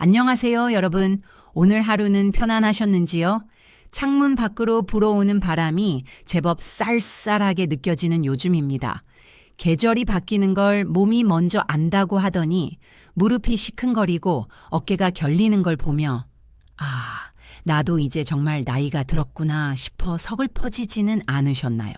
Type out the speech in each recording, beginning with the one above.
안녕하세요, 여러분. 오늘 하루는 편안하셨는지요? 창문 밖으로 불어오는 바람이 제법 쌀쌀하게 느껴지는 요즘입니다. 계절이 바뀌는 걸 몸이 먼저 안다고 하더니 무릎이 시큰거리고 어깨가 결리는 걸 보며 아, 나도 이제 정말 나이가 들었구나 싶어 서글퍼지지는 않으셨나요?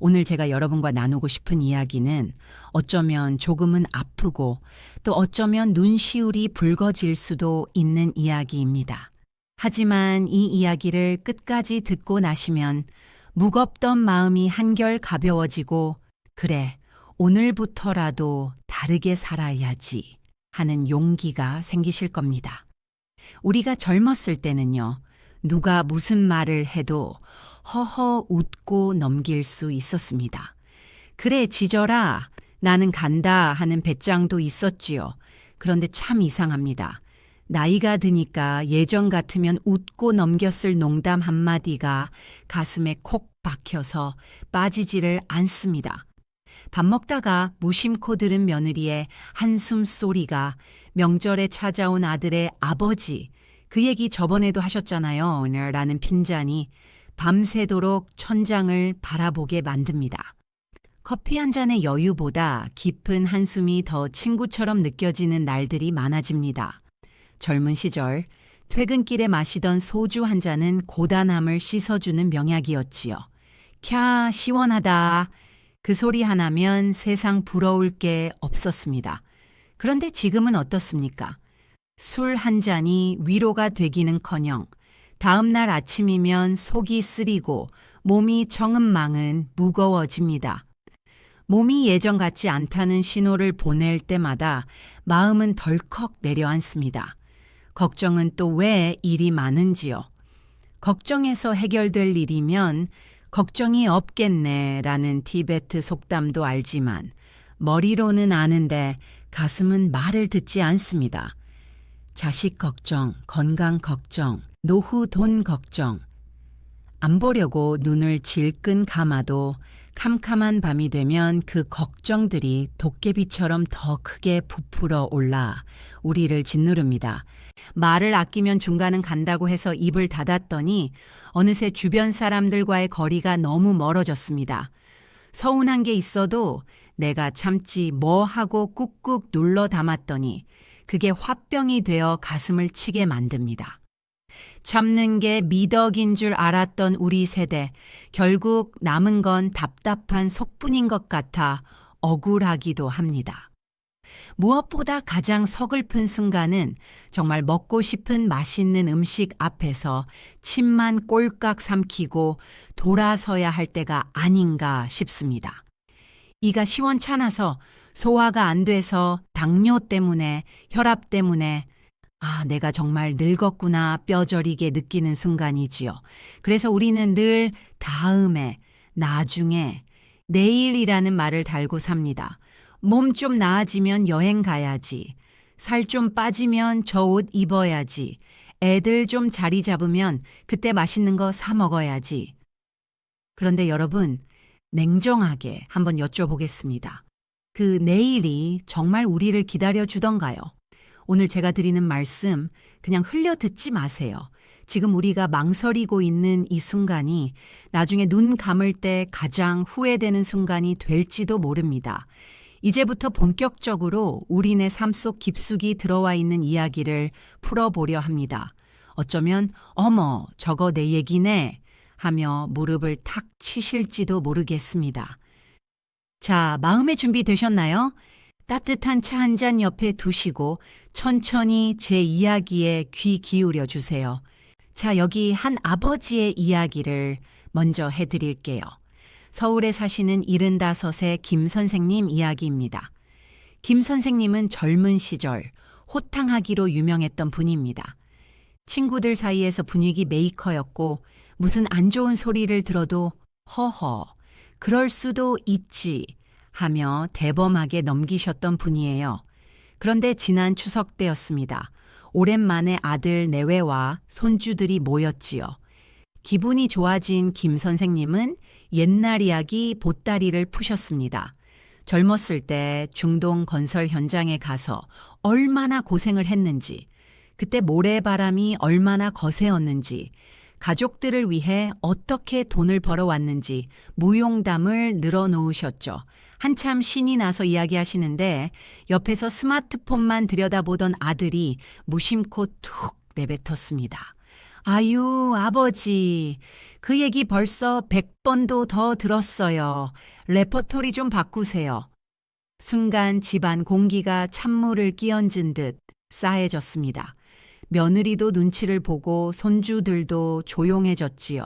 오늘 제가 여러분과 나누고 싶은 이야기는 어쩌면 조금은 아프고 또 어쩌면 눈시울이 붉어질 수도 있는 이야기입니다. 하지만 이 이야기를 끝까지 듣고 나시면 무겁던 마음이 한결 가벼워지고 그래, 오늘부터라도 다르게 살아야지 하는 용기가 생기실 겁니다. 우리가 젊었을 때는요, 누가 무슨 말을 해도 허허 웃고 넘길 수 있었습니다. 그래, 지져라. 나는 간다 하는 배짱도 있었지요. 그런데 참 이상합니다. 나이가 드니까 예전 같으면 웃고 넘겼을 농담 한마디가 가슴에 콕 박혀서 빠지지를 않습니다. 밥 먹다가 무심코 들은 며느리의 한숨 소리가 명절에 찾아온 아들의 아버지, 그 얘기 저번에도 하셨잖아요. 라는 핀잔이 밤새도록 천장을 바라보게 만듭니다. 커피 한 잔의 여유보다 깊은 한숨이 더 친구처럼 느껴지는 날들이 많아집니다. 젊은 시절 퇴근길에 마시던 소주 한 잔은 고단함을 씻어주는 명약이었지요. 캬, 시원하다. 그 소리 하나면 세상 부러울 게 없었습니다. 그런데 지금은 어떻습니까? 술 한 잔이 위로가 되기는 커녕 다음 날 아침이면 속이 쓰리고 몸이 정은망은 무거워집니다. 몸이 예전 같지 않다는 신호를 보낼 때마다 마음은 덜컥 내려앉습니다. 걱정은 또 왜 일이 많은지요. 걱정해서 해결될 일이면 걱정이 없겠네라는 티베트 속담도 알지만 머리로는 아는데 가슴은 말을 듣지 않습니다. 자식 걱정, 건강 걱정, 노후 돈 걱정. 안 보려고 눈을 질끈 감아도 캄캄한 밤이 되면 그 걱정들이 도깨비처럼 더 크게 부풀어 올라 우리를 짓누릅니다. 말을 아끼면 중간은 간다고 해서 입을 닫았더니 어느새 주변 사람들과의 거리가 너무 멀어졌습니다. 서운한 게 있어도 내가 참지 뭐 하고 꾹꾹 눌러 담았더니 그게 화병이 되어 가슴을 치게 만듭니다. 참는 게 미덕인 줄 알았던 우리 세대, 결국 남은 건 답답한 속뿐인 것 같아 억울하기도 합니다. 무엇보다 가장 서글픈 순간은 정말 먹고 싶은 맛있는 음식 앞에서 침만 꼴깍 삼키고 돌아서야 할 때가 아닌가 싶습니다. 이가 시원찮아서 소화가 안 돼서 당뇨 때문에 혈압 때문에 아, 내가 정말 늙었구나 뼈저리게 느끼는 순간이지요. 그래서 우리는 늘 다음에, 나중에, 내일이라는 말을 달고 삽니다. 몸 좀 나아지면 여행 가야지. 살 좀 빠지면 저 옷 입어야지. 애들 좀 자리 잡으면 그때 맛있는 거 사 먹어야지. 그런데 여러분, 냉정하게 한번 여쭤보겠습니다. 그 내일이 정말 우리를 기다려 주던가요? 오늘 제가 드리는 말씀 그냥 흘려 듣지 마세요. 지금 우리가 망설이고 있는 이 순간이 나중에 눈 감을 때 가장 후회되는 순간이 될지도 모릅니다. 이제부터 본격적으로 우리네 삶 속 깊숙이 들어와 있는 이야기를 풀어보려 합니다. 어쩌면 어머 저거 내 얘기네 하며 무릎을 탁 치실지도 모르겠습니다. 자, 마음의 준비 되셨나요? 따뜻한 차 한 잔 옆에 두시고 천천히 제 이야기에 귀 기울여 주세요. 자, 여기 한 아버지의 이야기를 먼저 해드릴게요. 서울에 사시는 75세 김 선생님 이야기입니다. 김 선생님은 젊은 시절 호탕하기로 유명했던 분입니다. 친구들 사이에서 분위기 메이커였고 무슨 안 좋은 소리를 들어도 허허, 그럴 수도 있지 하며 대범하게 넘기셨던 분이에요. 그런데 지난 추석 때였습니다. 오랜만에 아들 내외와 손주들이 모였지요. 기분이 좋아진 김 선생님은 옛날 이야기 보따리를 푸셨습니다. 젊었을 때 중동 건설 현장에 가서 얼마나 고생을 했는지, 그때 모래바람이 얼마나 거세었는지, 가족들을 위해 어떻게 돈을 벌어왔는지 무용담을 늘어놓으셨죠. 한참 신이 나서 이야기하시는데 옆에서 스마트폰만 들여다보던 아들이 무심코 툭 내뱉었습니다. 아유, 아버지. 그 얘기 벌써 100번도 더 들었어요. 레퍼토리 좀 바꾸세요. 순간 집안 공기가 찬물을 끼얹은 듯 싸해졌습니다. 며느리도 눈치를 보고 손주들도 조용해졌지요.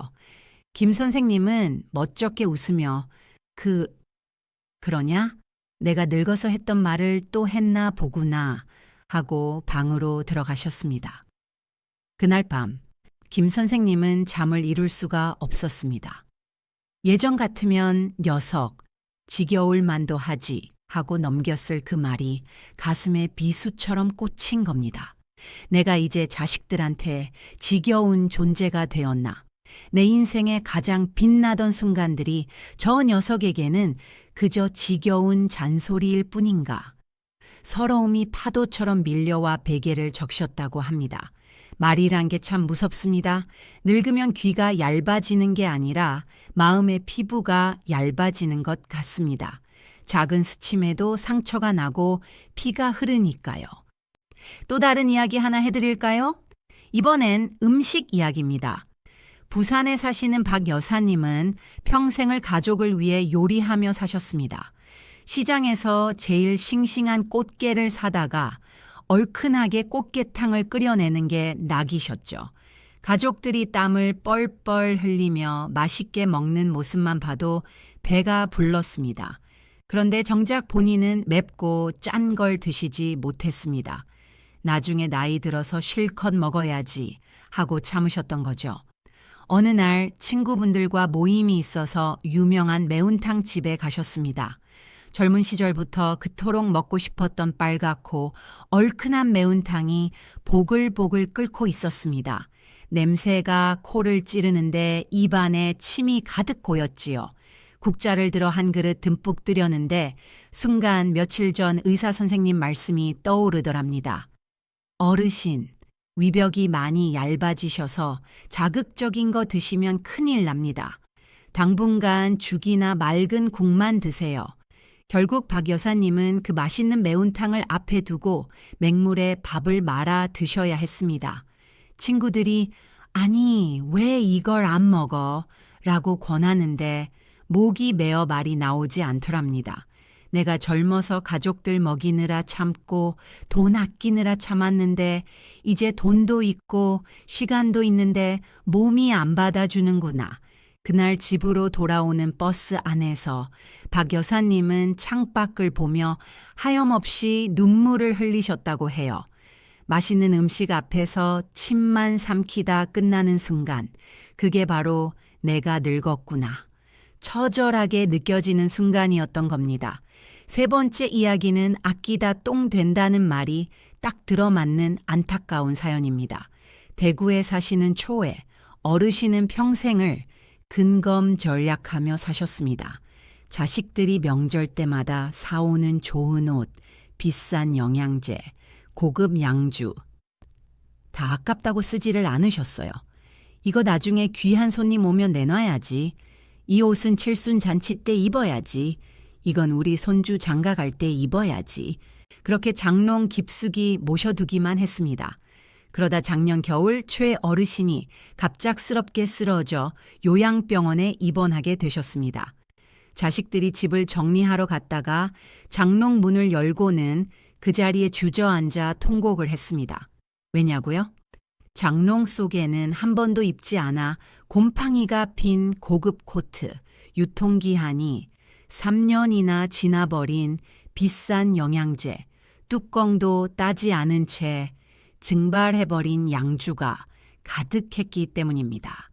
김 선생님은 멋쩍게 웃으며 그 그러냐? 내가 늙어서 했던 말을 또 했나 보구나 하고 방으로 들어가셨습니다. 그날 밤, 김 선생님은 잠을 이룰 수가 없었습니다. 예전 같으면 녀석, 지겨울 만도 하지 하고 넘겼을 그 말이 가슴에 비수처럼 꽂힌 겁니다. 내가 이제 자식들한테 지겨운 존재가 되었나. 내 인생의 가장 빛나던 순간들이 저 녀석에게는 그저 지겨운 잔소리일 뿐인가. 서러움이 파도처럼 밀려와 베개를 적셨다고 합니다. 말이란 게 참 무섭습니다. 늙으면 귀가 얇아지는 게 아니라 마음의 피부가 얇아지는 것 같습니다. 작은 스침에도 상처가 나고 피가 흐르니까요. 또 다른 이야기 하나 해드릴까요? 이번엔 음식 이야기입니다. 부산에 사시는 박 여사님은 평생을 가족을 위해 요리하며 사셨습니다. 시장에서 제일 싱싱한 꽃게를 사다가 얼큰하게 꽃게탕을 끓여내는 게 낙이셨죠. 가족들이 땀을 뻘뻘 흘리며 맛있게 먹는 모습만 봐도 배가 불렀습니다. 그런데 정작 본인은 맵고 짠 걸 드시지 못했습니다. 나중에 나이 들어서 실컷 먹어야지 하고 참으셨던 거죠. 어느 날 친구분들과 모임이 있어서 유명한 매운탕 집에 가셨습니다. 젊은 시절부터 그토록 먹고 싶었던 빨갛고 얼큰한 매운탕이 보글보글 끓고 있었습니다. 냄새가 코를 찌르는데 입안에 침이 가득 고였지요. 국자를 들어 한 그릇 듬뿍 뜨려는데 순간 며칠 전 의사 선생님 말씀이 떠오르더랍니다. 어르신, 위벽이 많이 얇아지셔서 자극적인 거 드시면 큰일 납니다. 당분간 죽이나 맑은 국만 드세요. 결국 박 여사님은 그 맛있는 매운탕을 앞에 두고 맹물에 밥을 말아 드셔야 했습니다. 친구들이 아니, 왜 이걸 안 먹어? 라고 권하는데 목이 메어 말이 나오지 않더랍니다. 내가 젊어서 가족들 먹이느라 참고 돈 아끼느라 참았는데 이제 돈도 있고 시간도 있는데 몸이 안 받아주는구나. 그날 집으로 돌아오는 버스 안에서 박 여사님은 창밖을 보며 하염없이 눈물을 흘리셨다고 해요. 맛있는 음식 앞에서 침만 삼키다 끝나는 순간, 그게 바로 내가 늙었구나. 처절하게 느껴지는 순간이었던 겁니다. 세 번째 이야기는 아끼다 똥 된다는 말이 딱 들어맞는 안타까운 사연입니다. 대구에 사시는 초에 어르신은 평생을 근검 전략하며 사셨습니다. 자식들이 명절 때마다 사오는 좋은 옷, 비싼 영양제, 고급 양주. 다 아깝다고 쓰지를 않으셨어요. 이거 나중에 귀한 손님 오면 내놔야지. 이 옷은 칠순 잔치 때 입어야지. 이건 우리 손주 장가 갈 때 입어야지. 그렇게 장롱 깊숙이 모셔두기만 했습니다. 그러다 작년 겨울 최 어르신이 갑작스럽게 쓰러져 요양병원에 입원하게 되셨습니다. 자식들이 집을 정리하러 갔다가 장롱 문을 열고는 그 자리에 주저앉아 통곡을 했습니다. 왜냐고요? 장롱 속에는 한 번도 입지 않아 곰팡이가 핀 고급 코트, 유통기한이 3년이나 지나버린 비싼 영양제, 뚜껑도 따지 않은 채 증발해버린 양주가 가득했기 때문입니다.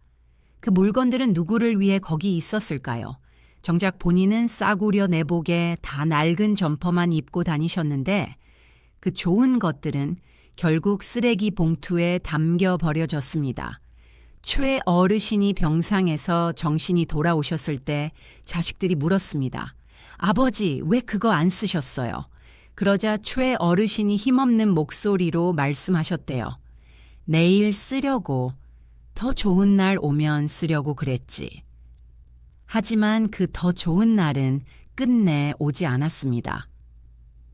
그 물건들은 누구를 위해 거기 있었을까요? 정작 본인은 싸구려 내복에 다 낡은 점퍼만 입고 다니셨는데 그 좋은 것들은 결국 쓰레기 봉투에 담겨 버려졌습니다. 최 어르신이 병상에서 정신이 돌아오셨을 때 자식들이 물었습니다. 아버지, 왜 그거 안 쓰셨어요? 그러자 최 어르신이 힘없는 목소리로 말씀하셨대요. 내일 쓰려고 더 좋은 날 오면 쓰려고 그랬지. 하지만 그 더 좋은 날은 끝내 오지 않았습니다.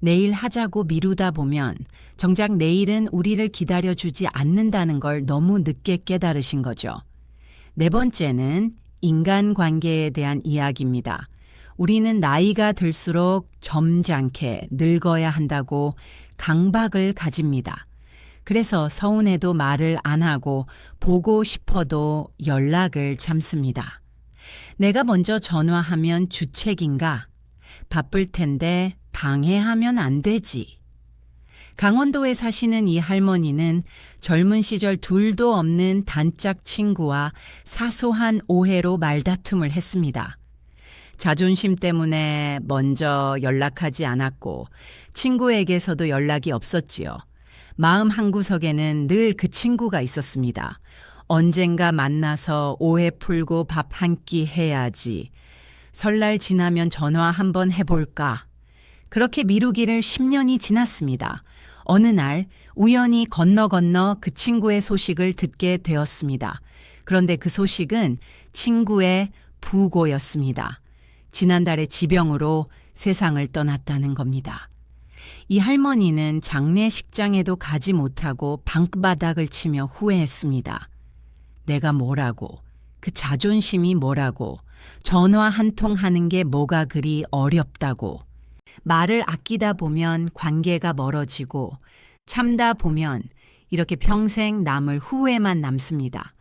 내일 하자고 미루다 보면 정작 내일은 우리를 기다려주지 않는다는 걸 너무 늦게 깨달으신 거죠. 네 번째는 인간 관계에 대한 이야기입니다. 우리는 나이가 들수록 점잖게 늙어야 한다고 강박을 가집니다. 그래서 서운해도 말을 안 하고 보고 싶어도 연락을 참습니다. 내가 먼저 전화하면 주책인가? 바쁠 텐데 방해하면 안 되지. 강원도에 사시는 이 할머니는 젊은 시절 둘도 없는 단짝 친구와 사소한 오해로 말다툼을 했습니다. 자존심 때문에 먼저 연락하지 않았고 친구에게서도 연락이 없었지요. 마음 한구석에는 늘 그 친구가 있었습니다. 언젠가 만나서 오해 풀고 밥 한 끼 해야지. 설날 지나면 전화 한번 해볼까. 그렇게 미루기를 10년이 지났습니다. 어느 날 우연히 건너 건너 그 친구의 소식을 듣게 되었습니다. 그런데 그 소식은 친구의 부고였습니다. 지난달에 지병으로 세상을 떠났다는 겁니다. 이 할머니는 장례식장에도 가지 못하고 방바닥을 치며 후회했습니다. 내가 뭐라고, 그 자존심이 뭐라고, 전화 한 통 하는 게 뭐가 그리 어렵다고, 말을 아끼다 보면 관계가 멀어지고, 참다 보면 이렇게 평생 남을 후회만 남습니다.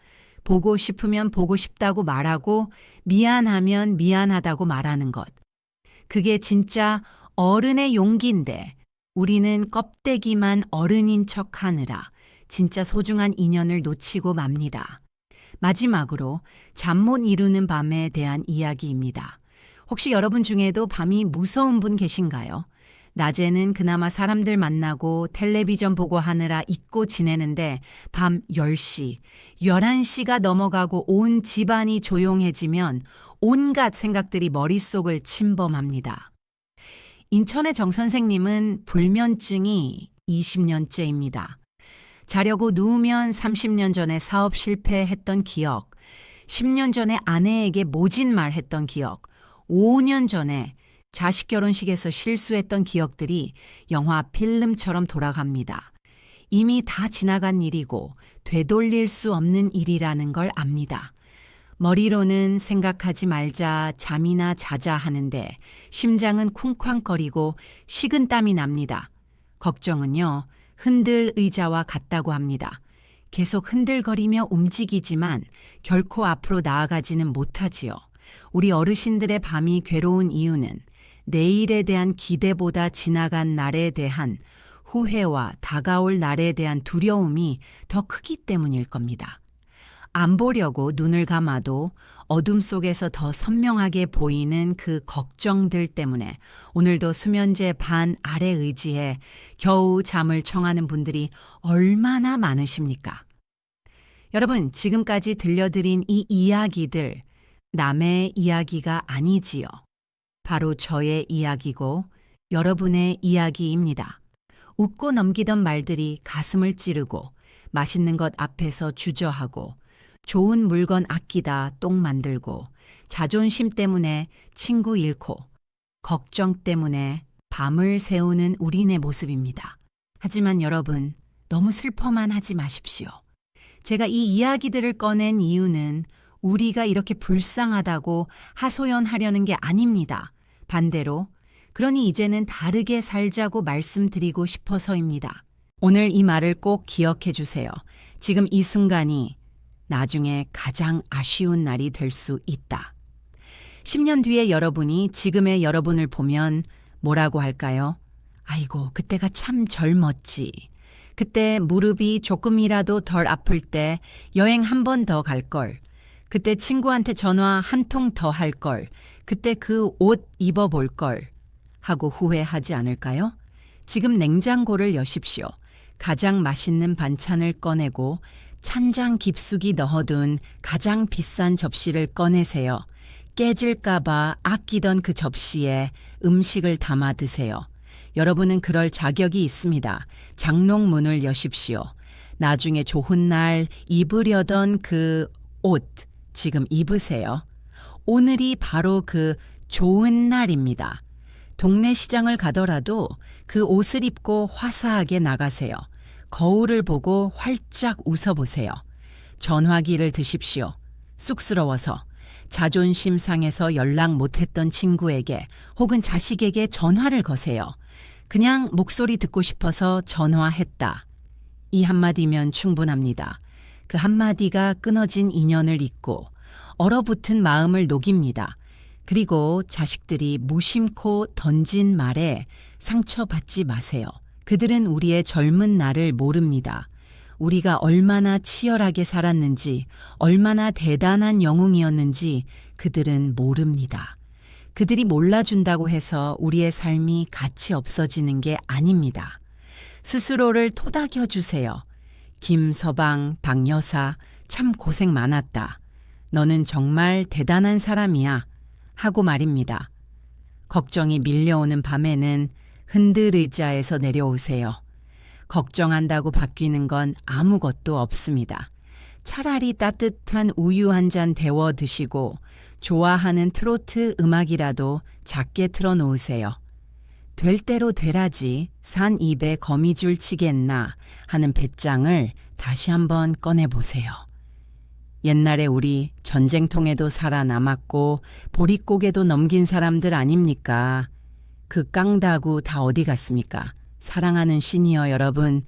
보고 싶으면 보고 싶다고 말하고, 미안하면 미안하다고 말하는 것. 그게 진짜 어른의 용기인데, 우리는 껍데기만 어른인 척 하느라 진짜 소중한 인연을 놓치고 맙니다. 마지막으로 잠 못 이루는 밤에 대한 이야기입니다. 혹시 여러분 중에도 밤이 무서운 분 계신가요? 낮에는 그나마 사람들 만나고 텔레비전 보고 하느라 잊고 지내는데 밤 10시, 11시가 넘어가고 온 집안이 조용해지면 온갖 생각들이 머릿속을 침범합니다. 인천의 정 선생님은 불면증이 20년째입니다. 자려고 누우면 30년 전에 사업 실패했던 기억, 10년 전에 아내에게 모진 말 했던 기억, 5년 전에 자식 결혼식에서 실수했던 기억들이 영화 필름처럼 돌아갑니다. 이미 다 지나간 일이고 되돌릴 수 없는 일이라는 걸 압니다. 머리로는 생각하지 말자, 잠이나 자자 하는데 심장은 쿵쾅거리고 식은 땀이 납니다. 걱정은요, 흔들 의자와 같다고 합니다. 계속 흔들거리며 움직이지만 결코 앞으로 나아가지는 못하지요. 우리 어르신들의 밤이 괴로운 이유는 내일에 대한 기대보다 지나간 날에 대한 후회와 다가올 날에 대한 두려움이 더 크기 때문일 겁니다. 안 보려고 눈을 감아도 어둠 속에서 더 선명하게 보이는 그 걱정들 때문에 오늘도 수면제 반 아래 의지해 겨우 잠을 청하는 분들이 얼마나 많으십니까? 여러분, 지금까지 들려드린 이 이야기들 남의 이야기가 아니지요. 바로 저의 이야기고 여러분의 이야기입니다. 웃고 넘기던 말들이 가슴을 찌르고 맛있는 것 앞에서 주저하고 좋은 물건 아끼다 똥 만들고 자존심 때문에 친구 잃고 걱정 때문에 밤을 새우는 우리네 모습입니다. 하지만 여러분, 너무 슬퍼만 하지 마십시오. 제가 이 이야기들을 꺼낸 이유는 우리가 이렇게 불쌍하다고 하소연하려는 게 아닙니다. 반대로, 그러니 이제는 다르게 살자고 말씀드리고 싶어서입니다. 오늘 이 말을 꼭 기억해 주세요. 지금 이 순간이 나중에 가장 아쉬운 날이 될 수 있다. 10년 뒤에 여러분이 지금의 여러분을 보면 뭐라고 할까요? 아이고, 그때가 참 젊었지. 그때 무릎이 조금이라도 덜 아플 때 여행 한 번 더 갈 걸. 그때 친구한테 전화 한 통 더 할 걸. 그때 그 옷 입어볼 걸. 하고 후회하지 않을까요? 지금 냉장고를 여십시오. 가장 맛있는 반찬을 꺼내고 찬장 깊숙이 넣어둔 가장 비싼 접시를 꺼내세요. 깨질까봐 아끼던 그 접시에 음식을 담아 드세요. 여러분은 그럴 자격이 있습니다. 장롱문을 여십시오. 나중에 좋은 날 입으려던 그 옷 지금 입으세요. 오늘이 바로 그 좋은 날입니다. 동네 시장을 가더라도 그 옷을 입고 화사하게 나가세요. 거울을 보고 활짝 웃어보세요. 전화기를 드십시오. 쑥스러워서 자존심 상해서 연락 못했던 친구에게 혹은 자식에게 전화를 거세요. 그냥 목소리 듣고 싶어서 전화했다. 이 한마디면 충분합니다. 그 한마디가 끊어진 인연을 잇고 얼어붙은 마음을 녹입니다. 그리고 자식들이 무심코 던진 말에 상처받지 마세요. 그들은 우리의 젊은 날을 모릅니다. 우리가 얼마나 치열하게 살았는지, 얼마나 대단한 영웅이었는지 그들은 모릅니다. 그들이 몰라준다고 해서 우리의 삶이 가치 없어지는 게 아닙니다. 스스로를 토닥여 주세요. 김서방, 박여사, 참 고생 많았다. 너는 정말 대단한 사람이야. 하고 말입니다. 걱정이 밀려오는 밤에는 흔들 의자에서 내려오세요. 걱정한다고 바뀌는 건 아무것도 없습니다. 차라리 따뜻한 우유 한 잔 데워 드시고 좋아하는 트로트 음악이라도 작게 틀어 놓으세요. 될 대로 되라지 산 입에 거미줄 치겠나 하는 배짱을 다시 한번 꺼내 보세요. 옛날에 우리 전쟁통에도 살아남았고 보릿고개도 넘긴 사람들 아닙니까? 그 깡다구 다 어디 갔습니까? 사랑하는 시니어 여러분,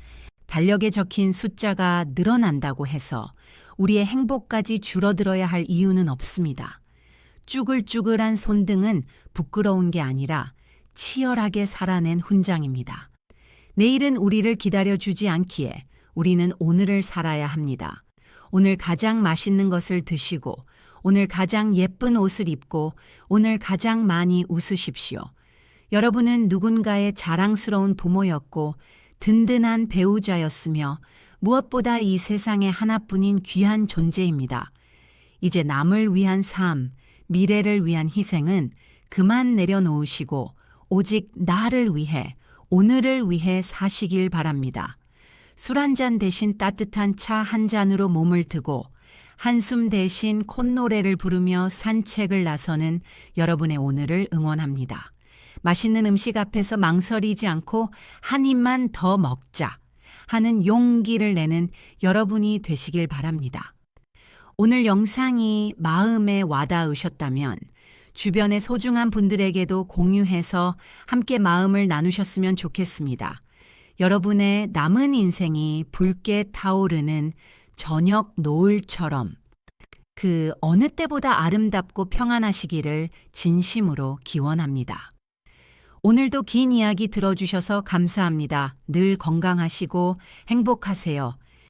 달력에 적힌 숫자가 늘어난다고 해서 우리의 행복까지 줄어들어야 할 이유는 없습니다. 쭈글쭈글한 손등은 부끄러운 게 아니라 치열하게 살아낸 훈장입니다. 내일은 우리를 기다려주지 않기에 우리는 오늘을 살아야 합니다. 오늘 가장 맛있는 것을 드시고, 오늘 가장 예쁜 옷을 입고, 오늘 가장 많이 웃으십시오. 여러분은 누군가의 자랑스러운 부모였고, 든든한 배우자였으며, 무엇보다 이 세상에 하나뿐인 귀한 존재입니다. 이제 남을 위한 삶, 미래를 위한 희생은 그만 내려놓으시고, 오직 나를 위해, 오늘을 위해 사시길 바랍니다. 술 한 잔 대신 따뜻한 차 한 잔으로 몸을 드고 한숨 대신 콧노래를 부르며 산책을 나서는 여러분의 오늘을 응원합니다. 맛있는 음식 앞에서 망설이지 않고 한 입만 더 먹자 하는 용기를 내는 여러분이 되시길 바랍니다. 오늘 영상이 마음에 와닿으셨다면 주변의 소중한 분들에게도 공유해서 함께 마음을 나누셨으면 좋겠습니다. 여러분의 남은 인생이 붉게 타오르는 저녁 노을처럼 그 어느 때보다 아름답고 평안하시기를 진심으로 기원합니다. 오늘도 긴 이야기 들어주셔서 감사합니다. 늘 건강하시고 행복하세요.